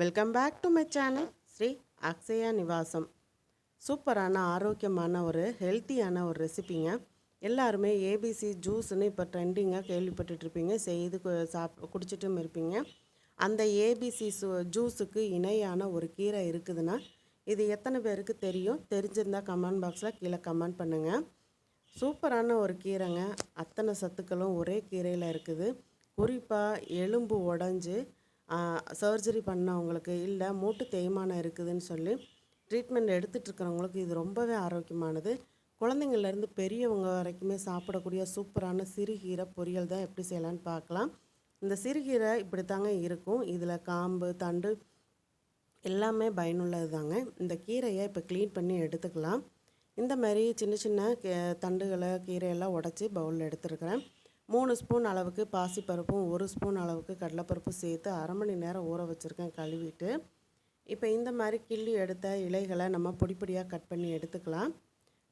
Welcome back to my channel Sri Akshaya Nivasam சூப்பரான ஆரோக்கியமான ஒரு ஹெல்த்தியான ஒரு ரெசிபிங்க எல்லாருமே ஏபிசி ஜூஸ்னு இப்போ ட்ரெண்டிங்காக கேள்விப்பட்டுட்ருப்பீங்க. செய்து சாப் குடிச்சிட்டும் இருப்பீங்க. அந்த ஏபிசி சு ஜூஸுக்கு இணையான ஒரு கீரை இருக்குதுன்னா இது எத்தனை பேருக்கு தெரியும்? தெரிஞ்சிருந்தால் கமெண்ட் பாக்ஸில் கீழே கமெண்ட் பண்ணுங்கள் சூப்பரான ஒரு கீரைங்க. அத்தனை சத்துக்களும் ஒரே கீரையில் இருக்குது. குறிப்பாக எலும்பு உடஞ்சி சர்ஜரி பண்ணவங்களுக்கு இல்லை மூட்டு தேய்மானம் இருக்குதுன்னு சொல்லி ட்ரீட்மெண்ட் எடுத்துகிட்ருக்கிறவங்களுக்கு இது ரொம்பவே ஆரோக்கியமானது. குழந்தைங்கள்லேருந்து பெரியவங்க வரைக்குமே சாப்பிடக்கூடிய சூப்பரான சிறுகீரை பொரியல் தான் எப்படி செய்யலான்னு பார்க்கலாம். இந்த சிறுகீரை இப்படி தாங்க இருக்கும். இதில் காம்பு தண்டு எல்லாமே பயனுள்ளது தாங்க இந்த கீரையை இப்போ க்ளீன் பண்ணி எடுத்துக்கலாம். இந்த மாதிரி சின்ன சின்ன தண்டுகளை கீரையெல்லாம் உடச்சி பவுலில் எடுத்துருக்கிறேன். மூணு ஸ்பூன் அளவுக்கு பாசிப்பருப்பும் ஒரு ஸ்பூன் அளவுக்கு கடலைப்பருப்பும் சேர்த்து அரை மணி நேரம் ஊற வச்சுருக்கேன் கழுவிட்டு. இப்போ இந்த மாதிரி கிள்ளி எடுத்த இலைகளை நம்ம பொடி பொடியாக கட் பண்ணி எடுத்துக்கலாம்.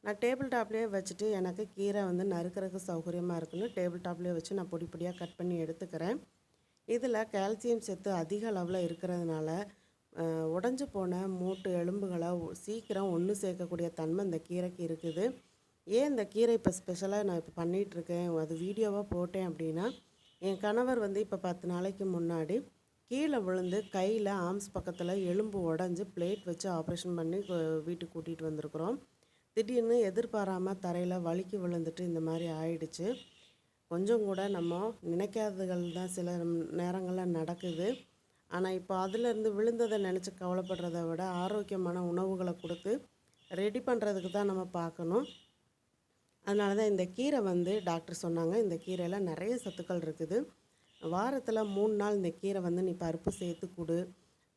நான் டேபிள் டாப்லேயே வச்சுட்டு எனக்கு கீரை வந்து நறுக்கிறதுக்கு சௌகரியமாக இருக்குன்னு டேபிள் டாப்லேயே வச்சு நான் பொடி பொடியாக கட் பண்ணி எடுத்துக்கிறேன். இதில் கால்சியம் சத்து அதிக அளவில் இருக்கிறதுனால உடஞ்சி போன மூட்டு எலும்புகளை சீக்கிரம் ஒன்று சேர்க்கக்கூடிய தன்மை இந்த கீரைக்கு இருக்குது. ஏன் இந்த கீரை இப்போ ஸ்பெஷலாக நான் இப்போ பண்ணிகிட்ருக்கேன் அது வீடியோவாக போட்டேன் அப்படின்னா என் கணவர் வந்து இப்போ பத்து நாளைக்கு முன்னாடி கீழே விழுந்து கையில் ஆம்ஸ் பக்கத்தில் எலும்பு உடஞ்சி பிளேட் வச்சு ஆப்ரேஷன் பண்ணி வீட்டுக்கு கூட்டிகிட்டு வந்திருக்கிறோம். திடீர்னு எதிர்பாராமல் தரையில் வலிக்கு விழுந்துட்டு இந்த மாதிரி ஆயிடுச்சு. கொஞ்சம் கூட நம்ம நினைக்காததுகள் தான் சில நேரங்களில் நடக்குது. ஆனால் இப்போ அதுலேருந்து விழுந்ததை நினச்சி கவலைப்படுறத விட ஆரோக்கியமான உணவுகளை கொடுத்து ரெடி பண்ணுறதுக்கு தான் நம்ம பார்க்கணும். அதனால தான் இந்த கீரை வந்து டாக்டர் சொன்னாங்க. இந்த கீரையில் நிறைய சத்துக்கள் இருக்குது. வாரத்தில் மூணு நாள் இந்த கீரை வந்து நீ பருப்பு சேர்த்து கொடு.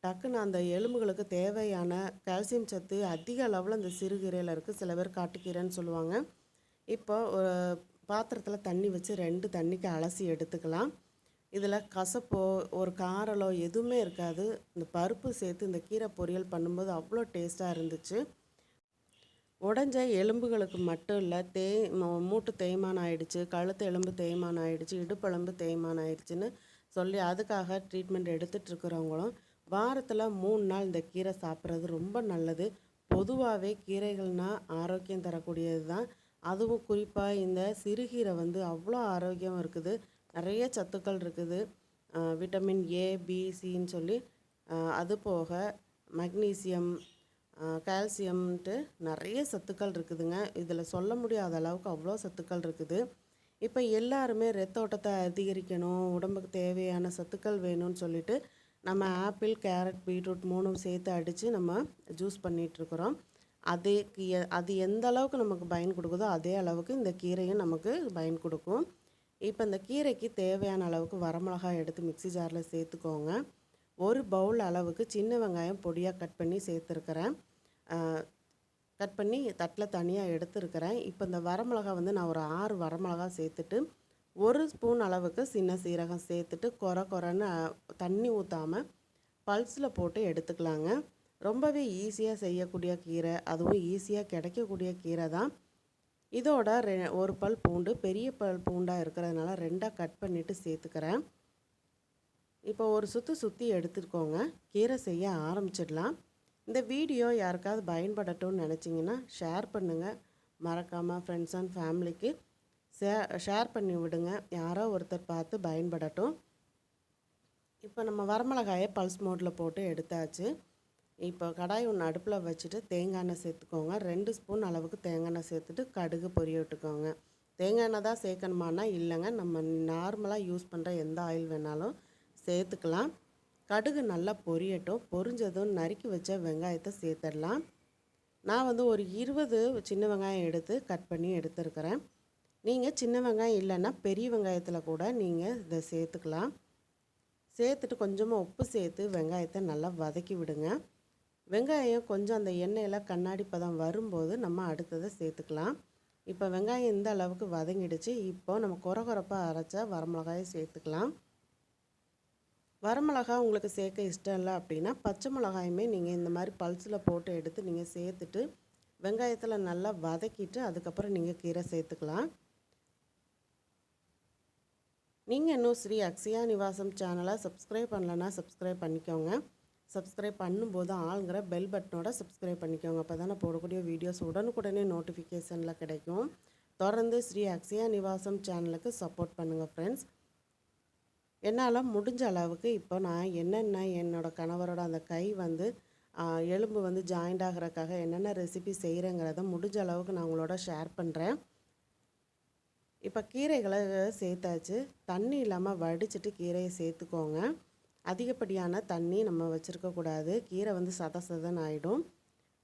டக்குன்னு அந்த எலும்புகளுக்கு தேவையான கால்சியம் சத்து அதிக அளவில் இந்த சிறுகீரையில் இருக்குது சில பேர் காட்டுக்கீரைன்னு சொல்லுவாங்க. இப்போ ஒரு பாத்திரத்தில் தண்ணி வச்சு ரெண்டு தண்ணிக்கு அலசி எடுத்துக்கலாம். இதில் கசப்போ ஒரு காரலோ எதுவுமே இருக்காது. இந்த பருப்பு சேர்த்து இந்த கீரை பொரியல் பண்ணும்போது அவ்வளோ டேஸ்ட்டாக இருந்துச்சு. உடஞ்ச எலும்புகளுக்கு மட்டும் இல்லை தே மூட்டு தேய்மானம் ஆயிடுச்சு கழுத்து எலும்பு தேய்மானம் ஆயிடுச்சு இடுப்பெலும்பு தேய்மானம் ஆயிடுச்சுன்னு சொல்லி அதுக்காக ட்ரீட்மெண்ட் எடுத்துட்டு இருக்கிறவங்களும் வாரத்தில் மூணு நாள் இந்த கீரை சாப்பிட்றது ரொம்ப நல்லது. பொதுவாகவே கீரைகள்னால் ஆரோக்கியம் தரக்கூடியது தான். அதுவும் குறிப்பாக இந்த சிறுகீரை வந்து அவ்வளோ ஆரோக்கியம் இருக்குது. நிறைய சத்துக்கள் இருக்குது. விட்டமின் ஏ பிசின்னு சொல்லி அது போக மக்னீசியம் கால்சியம்ன்ட்டு நிறைய சத்துக்கள் இருக்குதுங்க. இதில் சொல்ல முடியாத அளவுக்கு அவ்வளோ சத்துக்கள் இருக்குது. இப்போ எல்லாருமே ரத்த ஓட்டத்தை அதிகரிக்கணும் உடம்புக்கு தேவையான சத்துக்கள் வேணும்னு சொல்லிட்டு நம்ம ஆப்பிள் கேரட் பீட்ரூட் மூணும் சேர்த்து அடித்து நம்ம ஜூஸ் பண்ணிகிட்ருக்குறோம். அதே கீ- அது எந்த அளவுக்கு நமக்கு பயன் கொடுக்குதோ அதே அளவுக்கு இந்த கீரையும் நமக்கு பயன் கொடுக்கும். இப்போ இந்த கீரைக்கு தேவையான அளவுக்கு வரமிளகாய் எடுத்து மிக்ஸி ஜாரில் சேர்த்துக்கோங்க. ஒரு பவுல் அளவுக்கு சின்ன வெங்காயம் பொடியாக கட் பண்ணி சேர்த்துருக்கிறேன். கட் பண்ணி தட்டில் தனியாக எடுத்துருக்கிறேன். இப்போ இந்த வரமிளகா வந்து நான் ஒரு ஆறு வரமிளகா சேர்த்துட்டு ஒரு ஸ்பூன் அளவுக்கு சின்ன சீரகம் சேர்த்துட்டு கொர கொரன்னு தண்ணி ஊற்றாமல் பல்ஸில் போட்டு எடுத்துக்கலாங்க. ரொம்பவே ஈஸியாக செய்யக்கூடிய கீரை அதுவும் ஈஸியாக கிடைக்கக்கூடிய கீரை தான். இதோட ரெ ஒரு பல் பூண்டு பெரிய பல் பூண்டாக இருக்கிறதுனால ரெண்டாக கட் பண்ணிவிட்டு சேர்த்துக்கிறேன். இப்போ ஒரு சுற்று சுற்றி எடுத்துக்கோங்க. கீரை செய்ய ஆரம்பிச்சிடலாம். இந்த வீடியோ யாருக்காவது பயன்படட்டும்னு நினச்சிங்கன்னா ஷேர் பண்ணுங்கள் மறக்காமல் ஃப்ரெண்ட்ஸ் அண்ட் ஃபேமிலிக்கு ஷேர் பண்ணி விடுங்க. யாரோ ஒருத்தர் பார்த்து பயன்படட்டும். இப்போ நம்ம வரமிளகாயை பல்ஸ் மோட்டில் போட்டு எடுத்தாச்சு. இப்போ கடாய் ஒன்று அடுப்பில் வச்சுட்டு தேங்காய் எண்ணெய் சேர்த்துக்கோங்க. ரெண்டு ஸ்பூன் அளவுக்கு தேங்காய் எண்ணெய் சேர்த்துட்டு கடுகு பொரிய விட்டுக்கோங்க. தேங்காய் எண்ணெய் தான் சேர்க்கணுமானா இல்லைங்க. நம்ம நார்மலாக யூஸ் பண்ணுற எந்த ஆயில் வேணாலும் சேர்த்துக்கலாம். கடுகு நல்லா பொரியட்டும். பொரிஞ்சதும் நறுக்கி வச்ச வெங்காயத்தை சேர்த்துடலாம். நான் வந்து ஒரு இருபது சின்ன வெங்காயம் எடுத்து கட் பண்ணி எடுத்துருக்கிறேன். நீங்கள் சின்ன வெங்காயம் இல்லைன்னா பெரிய வெங்காயத்தில் கூட நீங்கள் இதை சேர்த்துக்கலாம். சேர்த்துட்டு கொஞ்சமாக உப்பு சேர்த்து வெங்காயத்தை நல்லா வதக்கி விடுங்க. வெங்காயம் கொஞ்சம் அந்த எண்ணெயில் கண்ணாடி பதம் வரும்போது நம்ம அடுத்ததை சேர்த்துக்கலாம். இப்போ வெங்காயம் இந்த அளவுக்கு வதங்கிடுச்சு. இப்போ நம்ம குறை குறைப்பாக அரைச்ச வரமிளகாயை சேர்த்துக்கலாம். வரமிளகா உங்களுக்கு சேர்க்க இஷ்டம் இல்லை அப்படின்னா பச்சை மிளகாயுமே நீங்கள் இந்த மாதிரி பல்ஸில் போட்டு எடுத்து நீங்கள் சேர்த்துட்டு வெங்காயத்தில் நல்லா வதக்கிட்டு அதுக்கப்புறம் நீங்கள் கீரை சேர்த்துக்கலாம். நீங்கள் இன்னும் ஸ்ரீ அக்ஷயா நிவாசம் சேனலை சப்ஸ்கிரைப் பண்ணலன்னா சப்ஸ்கிரைப் பண்ணிக்கோங்க. சப்ஸ்கிரைப் பண்ணும்போது ஆளுங்கிற பெல் பட்டனோட சப்ஸ்கிரைப் பண்ணிக்கோங்க. அப்போ தானே போடக்கூடிய வீடியோஸ் உடனுக்குடனே நோட்டிஃபிகேஷனில் கிடைக்கும். தொடர்ந்து ஸ்ரீ அக்ஷயா நிவாசம் சேனலுக்கு சப்போர்ட் பண்ணுங்கள் ஃப்ரெண்ட்ஸ் என்னால் முடிஞ்ச அளவுக்கு இப்போ நான் என்னென்ன என்னோடய கணவரோட அந்த கை வந்து எலும்பு வந்து ஜாயிண்ட் ஆகிறக்காக என்னென்ன ரெசிபி செய்கிறேங்கிறத முடிஞ்ச அளவுக்கு நான் உங்களோட ஷேர் பண்ணுறேன் இப்போ கீரைகளை சேர்த்தாச்சு. தண்ணி இல்லாமல் வடிச்சிட்டு கீரையை சேர்த்துக்கோங்க. அதிகப்படியான தண்ணி நம்ம வச்சுருக்கக்கூடாது கீரை வந்து சத ஆகிடும்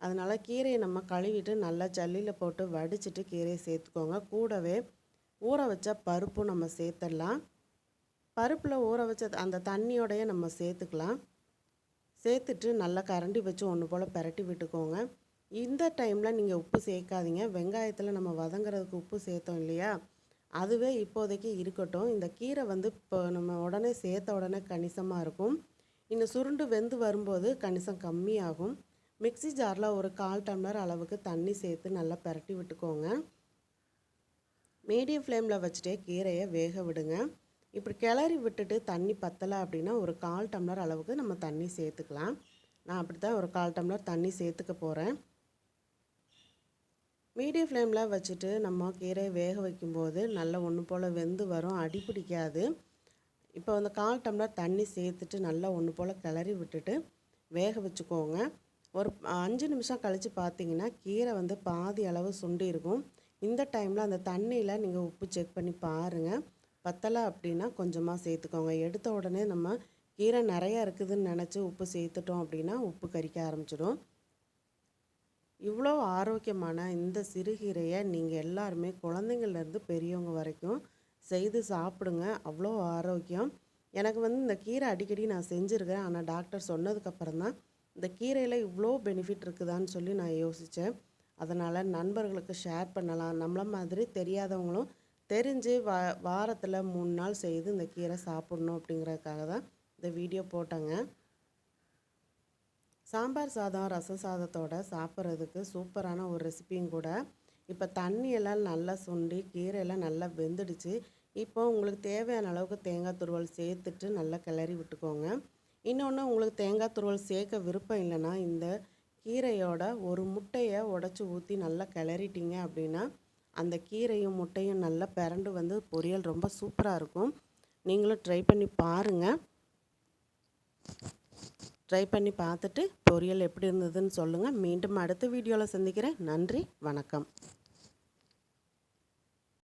அதனால் கீரையை நம்ம கழுவிட்டு நல்லா ஜல்லியில் போட்டு வடிச்சிட்டு கீரையை சேர்த்துக்கோங்க. கூடவே ஊற வச்ச பருப்பும் நம்ம சேர்த்துடலாம். பருப்பில் ஊற வச்ச அந்த தண்ணியோடைய நம்ம சேர்த்துக்கலாம். சேர்த்துட்டு நல்லா கரண்டி வச்சு ஒன்று போல் பிரட்டி விட்டுக்கோங்க. இந்த டைமில் நீங்கள் உப்பு சேர்க்காதீங்க. வெங்காயத்தில் நம்ம வதங்குறதுக்கு உப்பு சேர்த்தோம் இல்லையா? அதுவே இப்போதைக்கு இருக்கட்டும். இந்த கீரை வந்து இப்போ நம்ம உடனே சேர்த்த உடனே கணிசமாக இருக்கும். இந்த சுருண்டு வெந்து வரும்போது கணிசம் கம்மியாகும். மிக்ஸி ஜாரில் ஒரு கால் டம்ளர் அளவுக்கு தண்ணி சேர்த்து நல்லா பிரட்டி விட்டுக்கோங்க. மீடியம் ஃப்ளேமில் வச்சுட்டே கீரையை வேக விடுங்க. இப்படி கிளறி விட்டுட்டு தண்ணி பத்தலை அப்படின்னா ஒரு கால் டம்ளர் அளவுக்கு நம்ம தண்ணி சேர்த்துக்கலாம். நான் அப்படி தான் ஒரு கால் டம்ளர் தண்ணி சேர்த்துக்க போகிறேன் மீடியம் ஃப்ளேமில் வச்சுட்டு நம்ம கீரையை வேக வைக்கும்போது நல்லா ஒன்று போல் வெந்து வரும் அடி பிடிக்காது. இப்போ அந்த கால் டம்ளர் தண்ணி சேர்த்துட்டு நல்லா ஒன்று போல் கிளறி விட்டுட்டு வேக வச்சுக்கோங்க. ஒரு அஞ்சு நிமிஷம் கழித்து பார்த்தீங்கன்னா கீரை வந்து பாதி அளவு சுண்டி இருக்கும் இந்த டைமில் அந்த தண்ணியில் நீங்கள் உப்பு செக் பண்ணி பாருங்கள் பத்தலை அப்படின்னா கொஞ்சமாக சேர்த்துக்கோங்க. எடுத்த உடனே நம்ம கீரை நிறையா இருக்குதுன்னு நினச்சி உப்பு சேர்த்துட்டோம் அப்படின்னா உப்பு கறிக்க ஆரம்பிச்சிடும். இவ்வளோ ஆரோக்கியமான இந்த சிறுகீரையை நீங்கள் எல்லாருமே குழந்தைங்கள்லேருந்து பெரியவங்க வரைக்கும் செய்து சாப்பிடுங்க. அவ்வளோ ஆரோக்கியம். எனக்கு வந்து இந்த கீரை அடிக்கடி நான் செஞ்சுருக்கேன். ஆனால் டாக்டர் சொன்னதுக்கப்புறம் தான் இந்த கீரையில் இவ்வளோ பெனிஃபிட் இருக்குதான்னு சொல்லி நான் யோசித்தேன் அதனால் நண்பர்களுக்கு ஷேர் பண்ணலாம். நம்மள மாதிரி தெரியாதவங்களும் தெரிஞ்சு வா வாரத்தில் மூணு நாள் செய்து இந்த கீரை சாப்பிட்ணும் அப்படிங்கிறதுக்காக தான் இந்த வீடியோ போட்டேங்க. சாம்பார் சாதம் ரசம் சாதத்தோட சாப்பிட்றதுக்கு சூப்பரான ஒரு ரெசிபியும் கூட. இப்போ தண்ணியெல்லாம் நல்லா சுண்டி கீரையெல்லாம் நல்லா வெந்துடுச்சு. இப்போ உங்களுக்கு தேவையான அளவுக்கு தேங்காய் துருவல் சேர்த்துட்டு நல்லா கிளறி விட்டுக்கோங்க. இன்னொன்று உங்களுக்கு தேங்காய் துருவல் சேர்க்க விருப்பம் இல்லைன்னா இந்த கீரையோட ஒரு முட்டையை உடச்சி ஊற்றி நல்லா கிளறிட்டீங்க அப்படின்னா அந்த கீரையும் முட்டையும் நல்லா பிறண்டு வந்து பொரியல் ரொம்ப சூப்பராக இருக்கும். நீங்களும் ட்ரை பண்ணி பாருங்கள் ட்ரை பண்ணி பார்த்துட்டு பொரியல் எப்படி இருந்ததுன்னு சொல்லுங்கள் மீண்டும் அடுத்த வீடியோவில் சந்திக்கிறேன். நன்றி வணக்கம்.